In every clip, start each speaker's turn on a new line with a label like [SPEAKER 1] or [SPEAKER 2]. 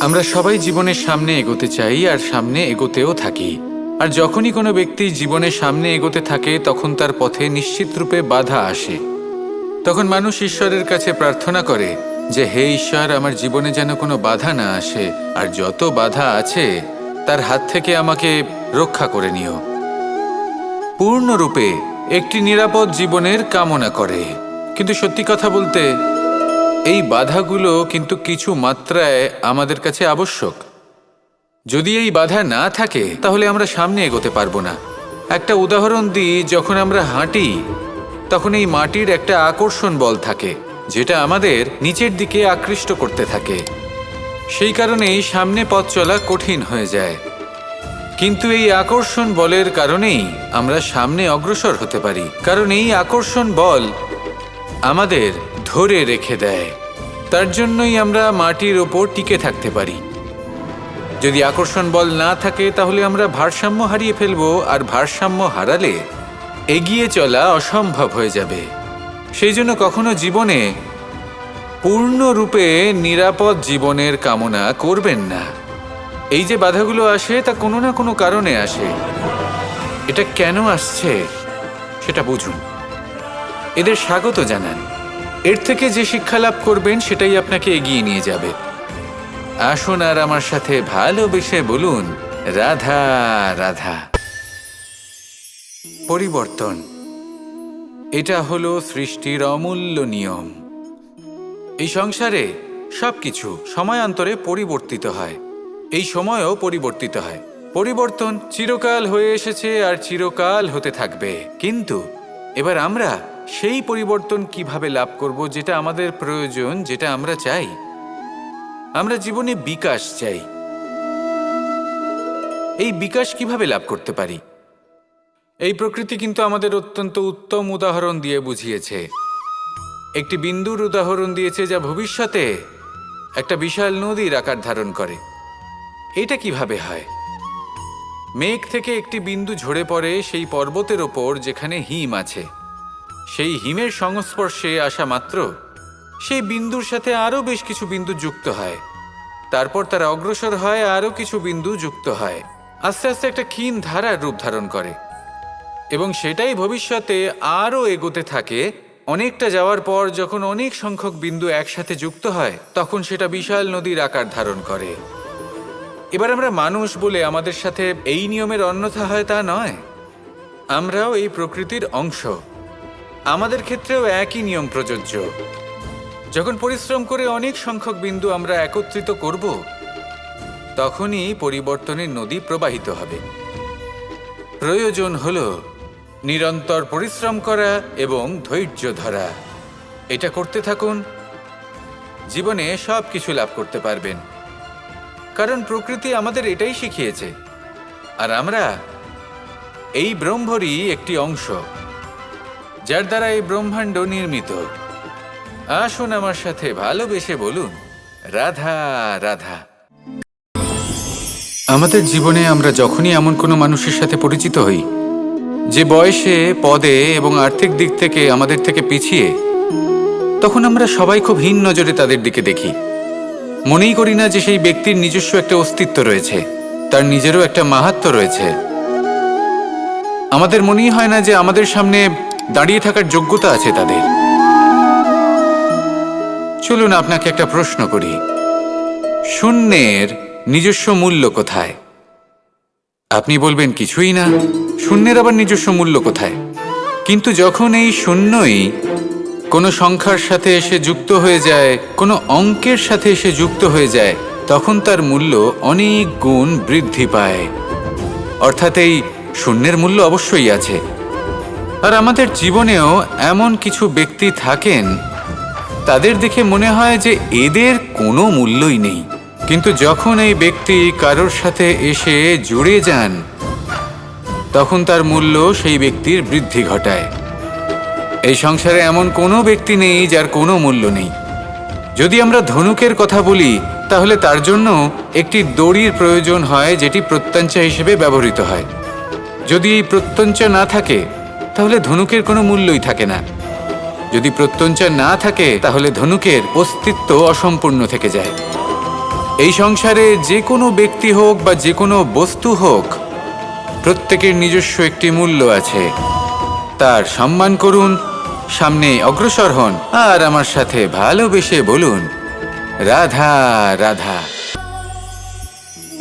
[SPEAKER 1] আমরা সবাই জীবনের সামনে এগোতে চাই আর সামনে এগোতেও থাকি। আর যখনই কোনো ব্যক্তি জীবনের সামনে এগোতে থাকে, তখন তার পথে নিশ্চিত রূপে বাধা আসে। তখন মানুষ ঈশ্বরের কাছে প্রার্থনা করে যে, হে ঈশ্বর, আমার জীবনে যেন কোনো বাধা না আসে, আর যত বাধা আছে, তার হাত থেকে আমাকে রক্ষা করে নিও। পূর্ণরূপে একটি নিরাপদ জীবনের কামনা করে। কিন্তু সত্যি কথা বলতে এই বাধাগুলো কিন্তু কিছু মাত্রায় আমাদের কাছে আবশ্যক। যদি এই বাধা না থাকে, তাহলে আমরা সামনে এগোতে পারব না। একটা উদাহরণ দিই, যখন আমরা হাঁটি, তখন এই মাটির একটা আকর্ষণ বল থাকে, যেটা আমাদের নিচের দিকে আকৃষ্ট করতে থাকে। সেই কারণেই সামনে পথ চলা কঠিন হয়ে যায়। কিন্তু এই আকর্ষণ বলের কারণেই আমরা সামনে অগ্রসর হতে পারি, কারণ এই আকর্ষণ বল আমাদের ধরে রেখে দেয়। তার জন্যই আমরা মাটির ওপর টিকে থাকতে পারি। যদি আকর্ষণ বল না থাকে, তাহলে আমরা ভারসাম্য হারিয়ে ফেলব, আর ভারসাম্য হারালে এগিয়ে চলা অসম্ভব হয়ে যাবে। সেই জন্য কখনো জীবনে পূর্ণরূপে নিরাপদ জীবনের কামনা করবেন না। এই যে বাধাগুলো আসে, তা কোনো না কোনো কারণে আসে। এটা কেন আসছে, সেটা বুঝুন। এদের স্বাগত জানান। এর থেকে যে শিক্ষা লাভ করবেন, সেটাই আপনাকে এগিয়ে নিয়ে যাবে। আসুন আর আমার সাথে ভালোবেসে বলুন, রাধা রাধা। পরিবর্তন। এটা হলো সৃষ্টির অমূল্য নিয়ম। এই সংসারে সবকিছু সময়ান্তরে পরিবর্তিত হয়। এই সময়ও পরিবর্তিত হয়। পরিবর্তন চিরকাল হয়ে এসেছে আর চিরকাল হতে থাকবে। কিন্তু এবার আমরা সেই পরিবর্তন কীভাবে লাভ করব যেটা আমাদের প্রয়োজন, যেটা আমরা চাই? আমরা জীবনে বিকাশ চাই। এই বিকাশ কীভাবে লাভ করতে পারি? এই প্রকৃতি কিন্তু আমাদের অত্যন্ত উত্তম উদাহরণ দিয়ে বুঝিয়েছে। একটি বিন্দুর উদাহরণ দিয়েছে যা ভবিষ্যতে একটা বিশাল নদীর আকার ধারণ করে। এটা কীভাবে হয়? মেঘ থেকে একটি বিন্দু ঝরে পড়ে সেই পর্বতের ওপর যেখানে হিম আছে। সেই হিমের সংস্পর্শে আসা মাত্র, সেই বিন্দুর সাথে আরও বেশ কিছু বিন্দু যুক্ত হয়। তারপর তারা অগ্রসর হয়, আরও কিছু বিন্দু যুক্ত হয়। আস্তে আস্তে একটা ক্ষীণ ধারার রূপ ধারণ করে। এবং সেটাই ভবিষ্যতে আরও এগোতে থাকে। অনেকটা যাওয়ার পর যখন অনেক সংখ্যক বিন্দু একসাথে যুক্ত হয়, তখন সেটা বিশাল নদীর আকার ধারণ করে। এবার আমরা মানুষ বলে আমাদের সাথে এই নিয়মের অন্যথা হয় তা নয়। আমরাও এই প্রকৃতির অংশ। আমাদের ক্ষেত্রেও একই নিয়ম প্রযোজ্য। যখন পরিশ্রম করে অনেক সংখ্যক বিন্দু আমরা একত্রিত করব, তখনই পরিবর্তনের নদী প্রবাহিত হবে। প্রয়োজন হল নিরন্তর পরিশ্রম করা এবং ধৈর্য ধরা। এটা করতে থাকুন। জীবনে সব কিছু লাভ করতে পারবেন। কারণ প্রকৃতি আমাদের এটাই শিখিয়েছে। আর আমরা এই ব্রহ্মরই একটি অংশ। যার দ্বারা এই ব্রহ্মাণ্ড নির্মিত। আসুন আমার সাথে ভালোবেসে বলুন, রাধা রাধা। আমাদের জীবনে আমরা যখনই এমন কোনো মানুষের সাথে পরিচিত হই, যে বয়সে, পদে এবং আর্থিক দিক থেকে আমাদের থেকে পিছিয়ে, তখন আমরা সবাই খুব হীন নজরে তাদের দিকে দেখি। মনেই করি না যে সেই ব্যক্তির নিজস্ব একটা অস্তিত্ব রয়েছে, তার নিজেরও একটা মাহাত্ম রয়েছে। আমাদের মনেই হয় না যে আমাদের সামনে দাঁড়িয়ে থাকার যোগ্যতা আছে তাদের। চলুন আপনাকে একটা প্রশ্ন করি। শূন্যের নিজস্ব মূল্য কোথায়? আপনি বলবেন, কিছুই না। শূন্যের আবার নিজস্ব মূল্য কোথায়? কিন্তু যখন এই শূন্যই কোনো সংখ্যার সাথে এসে যুক্ত হয়ে যায়, কোনো অঙ্কের সাথে এসে যুক্ত হয়ে যায়, তখন তার মূল্য অনেক গুণ বৃদ্ধি পায়। অর্থাৎ এই শূন্যের মূল্য অবশ্যই আছে। আর আমাদের জীবনেও এমন কিছু ব্যক্তি থাকেন, তাদের দেখে মনে হয় যে এদের কোনো মূল্যই নেই। কিন্তু যখন এই ব্যক্তি কারোর সাথে এসে জুড়ে যান, তখন তার মূল্য সেই ব্যক্তির বৃদ্ধি ঘটায়। এই সংসারে এমন কোনো ব্যক্তি নেই যার কোনো মূল্য নেই। যদি আমরা ধনুকের কথা বলি, তাহলে তার জন্য একটি দড়ির প্রয়োজন হয় যেটি প্রত্যঞ্চা হিসেবে ব্যবহৃত হয়। যদি এই প্রত্যঞ্চা না থাকে তাহলে ধনুকের কোনো মূল্যই থাকে না। যদি প্রত্যঞ্চা না থাকে, তাহলে ধনুকের অস্তিত্ব অসম্পূর্ণ থেকে যায়। এই সংসারে যে কোনো ব্যক্তি হোক বা যে কোনো বস্তু হোক, প্রত্যেকের নিজস্ব একটি মূল্য আছে। তার সম্মান করুন, সামনে অগ্রসর হন, আর আমার সাথে ভালোবেসে বলুন, রাধা রাধা।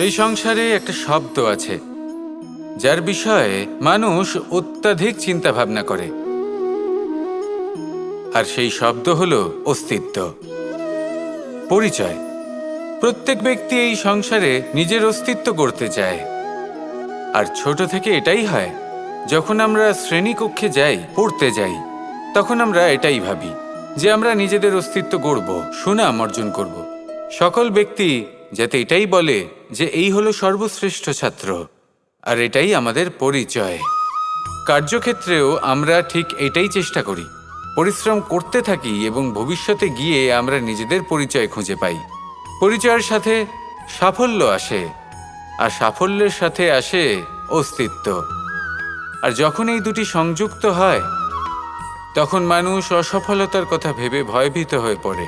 [SPEAKER 1] এই সংসারে একটা শব্দ আছে। যার বিষয়ে মানুষ অত্যাধিক চিন্তা ভাবনা করে। আর সেই শব্দ হল অস্তিত্ব। পরিচয়। প্রত্যেক ব্যক্তি এই সংসারে নিজের অস্তিত্ব করতে চায়। আর ছোট থেকে এটাই হয়, যখন আমরা শ্রেণীকক্ষে যাই, পড়তে যাই, তখন আমরা এটাই ভাবি যে আমরা নিজেদের অস্তিত্ব গড়ব, সুনাম অর্জন করব। সকল ব্যক্তি যাতে এটাই বলে যে এই হলো সর্বশ্রেষ্ঠ ছাত্র। আর এটাই আমাদের পরিচয়। কার্যক্ষেত্রেও আমরা ঠিক এটাই চেষ্টা করি। পরিশ্রম করতে থাকি এবং ভবিষ্যতে গিয়ে আমরা নিজেদের পরিচয় খুঁজে পাই। পরিচয়ের সাথে সাফল্য আসে, আর সাফল্যের সাথে আসে অস্তিত্ব। আর যখন এই দুটি সংযুক্ত হয়, তখন মানুষ অসফলতার কথা ভেবে ভয়ভীত হয়ে পড়ে।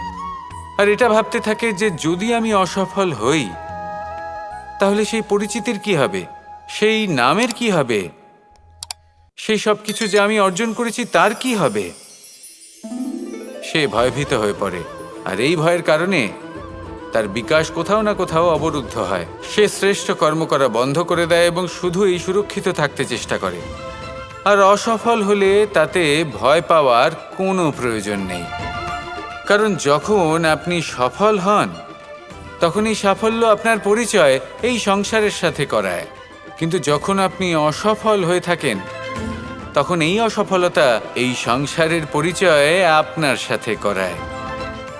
[SPEAKER 1] আর এটা ভাবতে থাকে যে যদি আমি অসফল হই, তাহলে সেই পরিচিতির কি হবে? সেই নামের কি হবে? সেই সব কিছু যে আমি অর্জন করেছি তার কি হবে? সে ভয়ভীত হয়ে পড়ে। আর এই ভয়ের কারণে তার বিকাশ কোথাও না কোথাও অবরুদ্ধ হয়। সে শ্রেষ্ঠ কর্ম করা বন্ধ করে দেয় এবং শুধু এই সুরক্ষিত থাকতে চেষ্টা করে। আর অসফল হলে তাতে ভয় পাওয়ার কোনো প্রয়োজন নেই। কারণ যখন আপনি সফল হন, তখনই সাফল্য আপনার পরিচয় এই সংসারের সাথে করায়। কিন্তু যখন আপনি অসফল হয়ে থাকেন, তখন এই অসফলতা এই সংসারের পরিচয়ে আপনার সাথে করায়,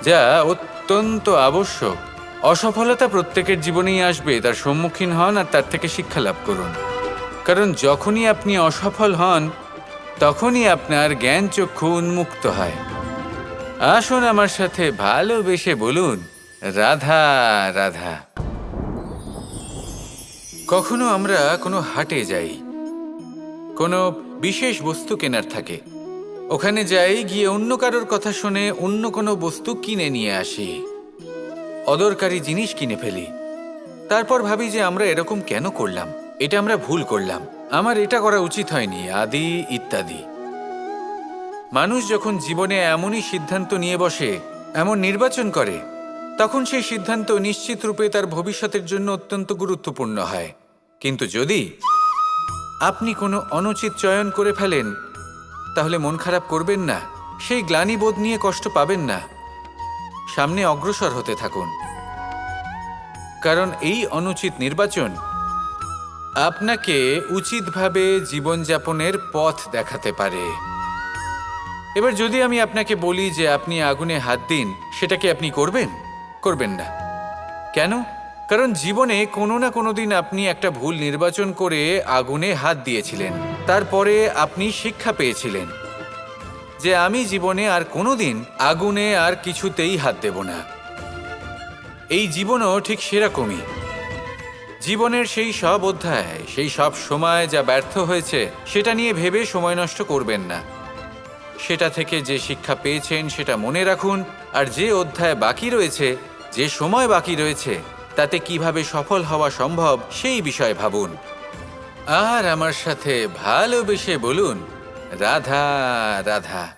[SPEAKER 1] যা অত্যন্ত আবশ্যক। অসফলতা প্রত্যেকের জীবনেই আসবে, তার সম্মুখীন হন আর তার থেকে শিক্ষা লাভ করুন। কারণ যখনই আপনি অসফল হন, তখনই আপনার জ্ঞান চক্ষু উন্মুক্ত হয়। আসুন আমার সাথে ভালোবেসে বলুন, রাধা রাধা। কখনো আমরা কোনো হাটে যাই। কোনো বিশেষ বস্তু কেনার থাকে। ওখানে যাই, গিয়ে অন্য কারোর কথা শুনে অন্য কোনো বস্তু কিনে নিয়ে আসি। অদরকারি জিনিস কিনে ফেলি। তারপর ভাবি যে আমরা এরকম কেন করলাম? এটা আমরা ভুল করলাম। আমার এটা করা উচিত হয়নি, আদি ইত্যাদি। মানুষ যখন জীবনে এমনই সিদ্ধান্ত নিয়ে বসে, এমন নির্বাচন করে, তখন সেই সিদ্ধান্ত নিশ্চিত রূপে তার ভবিষ্যতের জন্য অত্যন্ত গুরুত্বপূর্ণ হয়। কিন্তু যদি আপনি কোনো অনুচিত চয়ন করে ফেলেন, তাহলে মন খারাপ করবেন না, সেই গ্লানিবোধ নিয়ে কষ্ট পাবেন না। সামনে অগ্রসর হতে থাকুন। কারণ এই অনুচিত নির্বাচন আপনাকে উচিতভাবে জীবনযাপনের পথ দেখাতে পারে। এবার যদি আমি আপনাকে বলি যে আপনি আগুনে হাত দিন, সেটা কি আপনি করবেন? করবেন না। কেন? কারণ জীবনে কোনো না কোনো দিন আপনি একটা ভুল নির্বাচন করে আগুনে হাত দিয়েছিলেন। তারপরে আপনি শিক্ষা পেয়েছিলেন যে আমি জীবনে আর কোনো দিন আগুনে আর কিছুতেই হাত দেব না। এই জীবনও ঠিক সেরকমই। জীবনের সেই সব অধ্যায়, সেই সব সময় যা ব্যর্থ হয়েছে, সেটা নিয়ে ভেবে সময় নষ্ট করবেন না। সেটা থেকে যে শিক্ষা পেয়েছেন, সেটা মনে রাখুন, আর যে অধ্যায় বাকি রয়েছে, যে সময় বাকি রয়েছে তাতে কীভাবে সফল হওয়া সম্ভব সেই বিষয়ে ভাবুন। আর আমার সাথে ভালোবেসে বলুন, রাধা রাধা।